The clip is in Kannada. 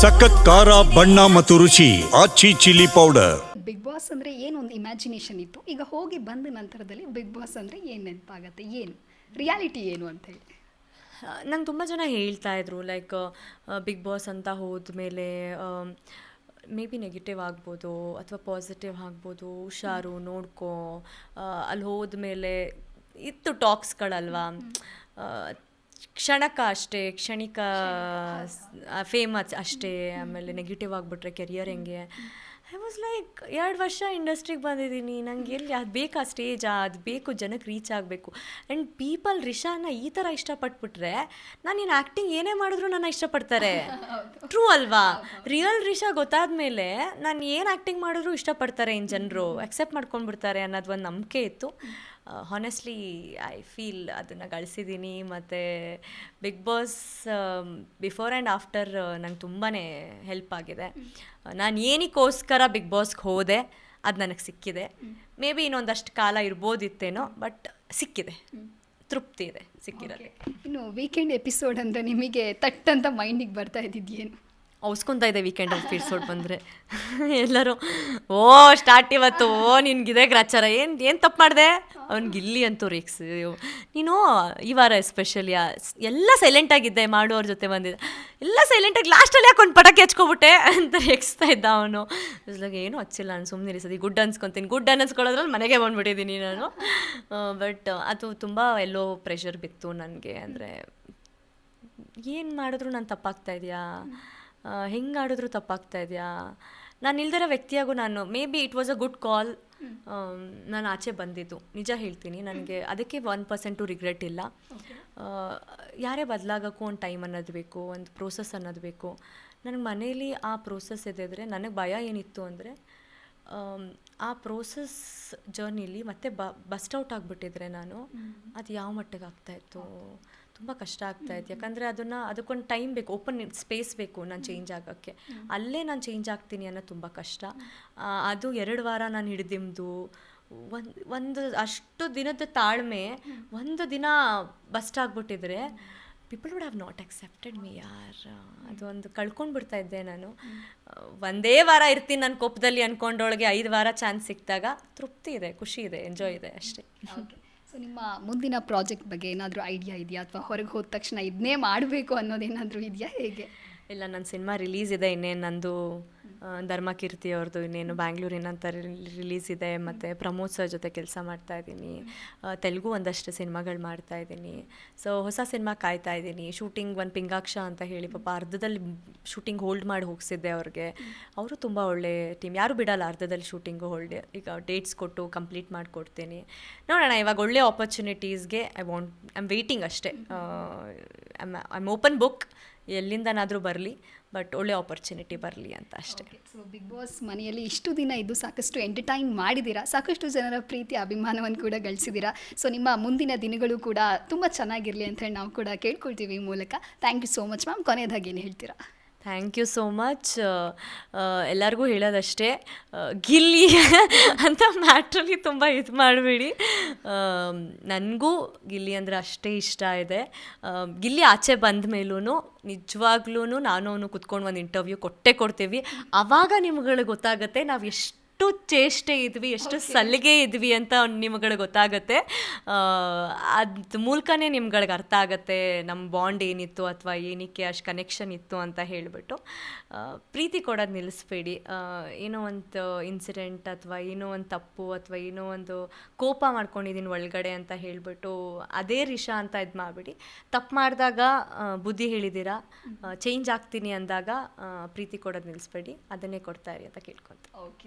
ಸಖತ್ ಖಾರ ಬಣ್ಣ ಮತ್ತು ರುಚಿ Aachi chilli powder. Bigg Boss ಅಂದರೆ ಏನೊಂದು ಇಮ್ಯಾಜಿನೇಷನ್ ಇತ್ತು? ಈಗ ಹೋಗಿ ಬಂದ ನಂತರದಲ್ಲಿ ಬಿಗ್ ಬಾಸ್ ಅಂದರೆ ಏನು ನೆನಪಾಗತ್ತೆ? ಏನು? ರಿಯಾಲಿಟಿ ಏನು ಅಂತ ಹೇಳಿ. ನಂಗೆ ತುಂಬ ಜನ ಹೇಳ್ತಾ ಇದ್ರು ಲೈಕ್ ಬಿಗ್ ಬಾಸ್ ಅಂತ ಹೋದ್ಮೇಲೆ ಮೇ ಬಿ ನೆಗೆಟಿವ್ ಆಗ್ಬೋದು ಅಥವಾ ಪಾಸಿಟಿವ್ ಆಗ್ಬೋದು ಹುಷಾರು ನೋಡ್ಕೋ ಅಲ್ಲಿ ಅಲ್ಲಿ ಹೋದ್ಮೇಲೆ ಇತ್ತು ಟಾಕ್ಸ್ಗಳಲ್ವಾ ಕ್ಷಣಕ ಅಷ್ಟೇ ಕ್ಷಣಿಕ ಫೇಮಸ್ ಅಷ್ಟೇ ಆಮೇಲೆ ನೆಗೆಟಿವ್ ಆಗಿಬಿಟ್ರೆ ಕೆರಿಯರ್ ಹೆಂಗೆ? ಐ ವಾಸ್ ಲೈಕ್ ಎರಡು ವರ್ಷ ಇಂಡಸ್ಟ್ರಿಗೆ ಬಂದಿದ್ದೀನಿ ನಂಗೆ ಎಲ್ಲಿ ಅದು ಬೇಕಾ ಸ್ಟೇಜ್ ಅದು ಬೇಕು ಜನಕ್ಕೆ ರೀಚ್ ಆಗಬೇಕು. ಆ್ಯಂಡ್ ಪೀಪಲ್ ರಿಷಾನ ಈ ಥರ ಇಷ್ಟಪಟ್ಬಿಟ್ರೆ ನಾನು ಇನ್ನು ಆ್ಯಕ್ಟಿಂಗ್ ಏನೇ ಮಾಡಿದ್ರು ನನ್ನ ಇಷ್ಟಪಡ್ತಾರೆ. ಟ್ರೂ ಅಲ್ವಾ? ರಿಯಲ್ ರಿಷಾ ಗೊತ್ತಾದ್ಮೇಲೆ ನಾನು ಏನು ಆ್ಯಕ್ಟಿಂಗ್ ಮಾಡಿದ್ರು ಇಷ್ಟಪಡ್ತಾರೆ ಇನ್ನು ಜನರು ಅಕ್ಸೆಪ್ಟ್ ಮಾಡ್ಕೊಂಡ್ಬಿಡ್ತಾರೆ ಅನ್ನೋದು ಒಂದು ನಂಬಿಕೆ ಇತ್ತು. ಹಾನೆಸ್ಟ್ಲಿ ಐ ಫೀಲ್ ಅದನ್ನು ಗಳಿಸಿದ್ದೀನಿ ಮತ್ತು Bigg Boss before and after ನಂಗೆ ತುಂಬಾ ಹೆಲ್ಪ್ ಆಗಿದೆ. ನಾನು ಏನಕ್ಕೋಸ್ಕರ ಬಿಗ್ ಬಾಸ್ಗೆ ಹೋದೆ ಅದು ನನಗೆ ಸಿಕ್ಕಿದೆ. ಮೇ ಬಿ ಇನ್ನೊಂದಷ್ಟು ಕಾಲ ಇರ್ಬೋದಿತ್ತೇನೋ ಬಟ್ ಸಿಕ್ಕಿದೆ. ತೃಪ್ತಿ ಇದೆ ಸಿಕ್ಕಿರೋದು. ಇನ್ನು ವೀಕೆಂಡ್ ಎಪಿಸೋಡ್ ಅಂದರೆ ನಿಮಗೆ ತಟ್ಟಂತ ಮೈಂಡಿಗೆ ಬರ್ತಾ ಇದ್ದಿದ್ದೇನು ಅವಸ್ಕೊಂತ ಇದೆ ವೀಕೆಂಡ್ ಎಪಿಸೋಡ್ ಬಂದರೆ. ಎಲ್ಲರೂ, ಓ ಸ್ಟಾರ್ಟ್ ಇವತ್ತು, ಓ ನಿನ್ಗಿದೆ ಗ್ರಾಚಾರ. ಏನು ಏನು ತಪ್ಪು ಮಾಡಿದೆ? ಅವ್ನಿಗೆ ಇಲ್ಲಿ ಅಂತೂ ರಿಕ್ಸ್ ನೀನು ಈ ವಾರ ಎಸ್ಪೆಷಲಿ ಎಲ್ಲ ಸೈಲೆಂಟಾಗಿದ್ದೆ ಮಾಡುವವ್ರ ಜೊತೆ ಬಂದಿದ್ದೆ. ಎಲ್ಲ ಸೈಲೆಂಟಾಗಿ ಲಾಸ್ಟಲ್ಲಿ ಯಾಕೆ ಒಂದು ಪಟಾಕಿ ಹಚ್ಕೊಬಿಟ್ಟೆ ಅಂತ ರೇಕ್ಸ್ತಾ ಇದ್ದ ಅವನು. ಇಸ್ಲಾಗ ಏನೂ ಹಚ್ಚಿಲ್ಲ ನಾನು ಸುಮ್ಮನೆ ಇರಿಸೋದು ಗುಡ್ ಅನ್ಸ್ಕೊತೀನಿ. ಗುಡ್ ಅನ್ನಿಸ್ಕೊಳ್ಳೋದ್ರಲ್ಲಿ ಮನೆಗೆ ಬಂದ್ಬಿಟ್ಟಿದ್ದೀನಿ ನಾನು. ಬಟ್ ಅದು ತುಂಬ ಎಲ್ಲೋ ಪ್ರೆಷರ್ ಬಿತ್ತು ನನಗೆ. ಅಂದರೆ, ಏನು ಮಾಡಿದ್ರು ನಾನು ತಪ್ಪಾಗ್ತಾ ಇದೆಯಾ? ಹೆಂಗೆ ಆಡಿದ್ರು ತಪ್ಪಾಗ್ತಾ ಇದೆಯಾ? ನಾನು ಇಲ್ದಿರೋ ವ್ಯಕ್ತಿಯಾಗೂ ನಾನು maybe it was a good call ನಾನು ಆಚೆ ಬಂದಿದ್ದು. ನಿಜ ಹೇಳ್ತೀನಿ ನನಗೆ ಅದಕ್ಕೆ ಒನ್ ಪರ್ಸೆಂಟು ರಿಗ್ರೆಟ್ ಇಲ್ಲ. ಯಾರೇ ಬದಲಾಗೋಕ್ಕೂ ಒಂದು ಟೈಮ್ ಅನ್ನೋದು ಬೇಕು ಒಂದು ಪ್ರೋಸೆಸ್ ಅನ್ನೋದು ಬೇಕು. ನನಗೆ ಮನೇಲಿ ಆ ಪ್ರೋಸೆಸ್ ಇದ್ದಿದ್ರೆ ನನಗೆ ಭಯ ಏನಿತ್ತು ಅಂದರೆ ಆ ಪ್ರೋಸೆಸ್ ಜರ್ನಿಲಿ ಮತ್ತೆ ಬ ಬಸ್ಟ್ ಔಟ್ ಆಗಿಬಿಟ್ಟಿದ್ರೆ ನಾನು ಅದು ಯಾವ ಮಟ್ಟಿಗೆ ಆಗ್ತಾಯಿತ್ತು ತುಂಬ ಕಷ್ಟ ಆಗ್ತಾ ಇತ್ತು. ಯಾಕಂದರೆ ಅದನ್ನು, ಅದಕ್ಕೊಂದು ಟೈಮ್ ಬೇಕು ಓಪನ್ ಸ್ಪೇಸ್ ಬೇಕು ನಾನು ಚೇಂಜ್ ಆಗೋಕ್ಕೆ. ಅಲ್ಲೇ ನಾನು ಚೇಂಜ್ ಆಗ್ತೀನಿ ಅನ್ನೋದು ತುಂಬ ಕಷ್ಟ. ಅದು ಎರಡು ವಾರ ನಾನು ಹಿಡಿದಿಮ್ದು. ಒಂದು ಒಂದು ಅಷ್ಟು ದಿನದ ತಾಳ್ಮೆ, ಒಂದು ದಿನ bust ಆಗಿಬಿಟ್ಟಿದ್ರೆ people would have not accepted me ಯಾರ್ ಒಂದು ಕಳ್ಕೊಂಡು ಬಿಡ್ತಾ ಇದ್ದೆ ನಾನು. ಒಂದೇ ವಾರ ಇರ್ತೀನಿ ನನ್ನ ಕೋಪದಲ್ಲಿ ಅಂದ್ಕೊಂಡೊಳಗೆ ಐದು ವಾರ ಚಾನ್ಸ್ ಸಿಕ್ಕಿದಾಗ ತೃಪ್ತಿ ಇದೆ, ಖುಷಿ ಇದೆ ಎಂಜಾಯ್ ಇದೆ ಅಷ್ಟೇ. ಸೊ ನಿಮ್ಮ ಮುಂದಿನ ಪ್ರಾಜೆಕ್ಟ್ ಬಗ್ಗೆ ಏನಾದರೂ ಐಡಿಯಾ ಇದೆಯಾ? ಅಥವಾ ಹೊರಗೆ ಹೋದ ತಕ್ಷಣ ಇದನ್ನೇ ಮಾಡಬೇಕು ಅನ್ನೋದೇನಾದರೂ ಇದೆಯಾ ಹೇಗೆ? ಇಲ್ಲ ನನ್ನ ಸಿನಿಮಾ ರಿಲೀಸ್ ಇದೆ, ಇನ್ನೇನು ನಂದು ಧರ್ಮಕೀರ್ತಿ ಅವ್ರದ್ದು ಇನ್ನೇನು ಬ್ಯಾಂಗ್ಳೂರಿನಂತ ರಿಲೀಸ್ ಇದೆ, ಮತ್ತು ಪ್ರಮೋದ್ ಸರ್ ಜೊತೆ ಕೆಲಸ ಮಾಡ್ತಾ ಇದ್ದೀನಿ. ತೆಲುಗು ಒಂದಷ್ಟು ಸಿನಿಮಾಗಳು ಮಾಡ್ತಾ ಇದ್ದೀನಿ. ಸೊ ಹೊಸ ಸಿನಿಮಾ ಕಾಯ್ತಾ ಇದ್ದೀನಿ. ಶೂಟಿಂಗ್ ಒಂದು ಪಿಂಗಾಕ್ಷ ಅಂತ ಹೇಳಿ, ಪಾಪ ಅರ್ಧದಲ್ಲಿ ಶೂಟಿಂಗ್ ಹೋಲ್ಡ್ ಮಾಡಿ ಹೋಗಿಸಿದ್ದೆ ಅವ್ರಿಗೆ. ಅವರು ತುಂಬ ಒಳ್ಳೆ ಟೀಮ್ ಯಾರು ಬಿಡಲ್ಲ ಅರ್ಧದಲ್ಲಿ ಶೂಟಿಂಗು ಹೋಲ್ಡ್ ಈಗ ಡೇಟ್ಸ್ ಕೊಟ್ಟು ಕಂಪ್ಲೀಟ್ ಮಾಡಿಕೊಡ್ತೀನಿ. ನೋಡೋಣ, ಇವಾಗ ಒಳ್ಳೆ ಆಪರ್ಚುನಿಟೀಸ್ಗೆ I want I am waiting ಅಷ್ಟೇ. ಐ ಆಮ್ ಓಪನ್ ಬುಕ್ ಎಲ್ಲಿಂದನಾದರೂ ಬರಲಿ, ಬಟ್ ಒಳ್ಳೆ ಆಪರ್ಚುನಿಟಿ ಬರಲಿ ಅಂತ ಅಷ್ಟೇ. ಸೊ ಬಿಗ್ ಬಾಸ್ ಮನೆಯಲ್ಲಿ ಇಷ್ಟು ದಿನ ಇದ್ದು ಸಾಕಷ್ಟು ಎಂಟರ್ಟೈನ್ ಮಾಡಿದ್ದೀರಾ? ಸಾಕಷ್ಟು ಜನರ ಪ್ರೀತಿ ಅಭಿಮಾನವನ್ನು ಕೂಡ ಗಳಿಸಿದ್ದೀರಾ? ಸೊ ನಿಮ್ಮ ಮುಂದಿನ ದಿನಗಳು ಕೂಡ ತುಂಬ ಚೆನ್ನಾಗಿರಲಿ ಅಂತ ಹೇಳಿ ನಾವು ಕೂಡ ಕೇಳ್ಕೊಳ್ತೀವಿ ಈ ಮೂಲಕ. Thank you so much ma'am ಕೊನೆಯದಾಗಿ ಏನು ಹೇಳ್ತೀರಾ? Thank you so much. ಎಲ್ಲರಿಗೂ ಹೇಳೋದಷ್ಟೇ ಗಿಲ್ಲಿ ಅಂತ ಮ್ಯಾಟ್ರಲ್ಲಿ ತುಂಬ ಇದು ಮಾಡಬೇಡಿ. ನನಗೂ ಗಿಲ್ಲಿ ಅಂದರೆ ಅಷ್ಟೇ ಇಷ್ಟ ಇದೆ. ಗಿಲ್ಲಿ ಆಚೆ ಬಂದ ಮೇಲೂ ನಿಜವಾಗ್ಲೂ ನಾನು ಅವನು ಕುತ್ಕೊಂಡು ಒಂದು ಇಂಟರ್ವ್ಯೂ ಕೊಟ್ಟೆ ಕೊಡ್ತೀವಿ. ಆವಾಗ ನಿಮ್ಗಳಿಗೆ ಗೊತ್ತಾಗುತ್ತೆ ನಾವು ಎಷ್ಟು ಚೇಷ್ಟೆ ಇದ್ವಿ ಎಷ್ಟು ಸಲಿಗೆ ಇದ್ವಿ ಅಂತ ನಿಮ್ಗಳು ಗೊತ್ತಾಗುತ್ತೆ. ಅದ್ರ ಮೂಲಕನೇ ನಿಮ್ಗಳಿಗೆ ಅರ್ಥ ಆಗುತ್ತೆ ನಮ್ಮ ಬಾಂಡ್ ಏನಿತ್ತು ಅಥವಾ ಏನಕ್ಕೆ ಅಷ್ಟು ಕನೆಕ್ಷನ್ ಇತ್ತು ಅಂತ ಹೇಳಿಬಿಟ್ಟು. ಪ್ರೀತಿ ಕೊಡೋದು ನಿಲ್ಲಿಸ್ಬೇಡಿ ಏನೋ ಒಂದು ಇನ್ಸಿಡೆಂಟ್ ಅಥವಾ ಏನೋ ಒಂದು ತಪ್ಪು ಅಥವಾ ಏನೋ ಒಂದು ಕೋಪ ಮಾಡ್ಕೊಂಡಿದ್ದೀನಿ ಒಳಗಡೆ ಅಂತ ಹೇಳಿಬಿಟ್ಟು ಅದೇ ರಿಷಾ ಅಂತ ಇದು ಮಾಡಿಬಿಡಿ. ತಪ್ಪು ಮಾಡಿದಾಗ ಬುದ್ಧಿ ಹೇಳಿದ್ದೀರಾ ಚೇಂಜ್ ಆಗ್ತೀನಿ ಅಂದಾಗ ಪ್ರೀತಿ ಕೊಡೋದು ನಿಲ್ಲಿಸ್ಬೇಡಿ ಅದನ್ನೇ ಕೊಡ್ತಾ ಇರಿ ಅಂತ ಕೇಳ್ಕೊತ. ಓಕೆ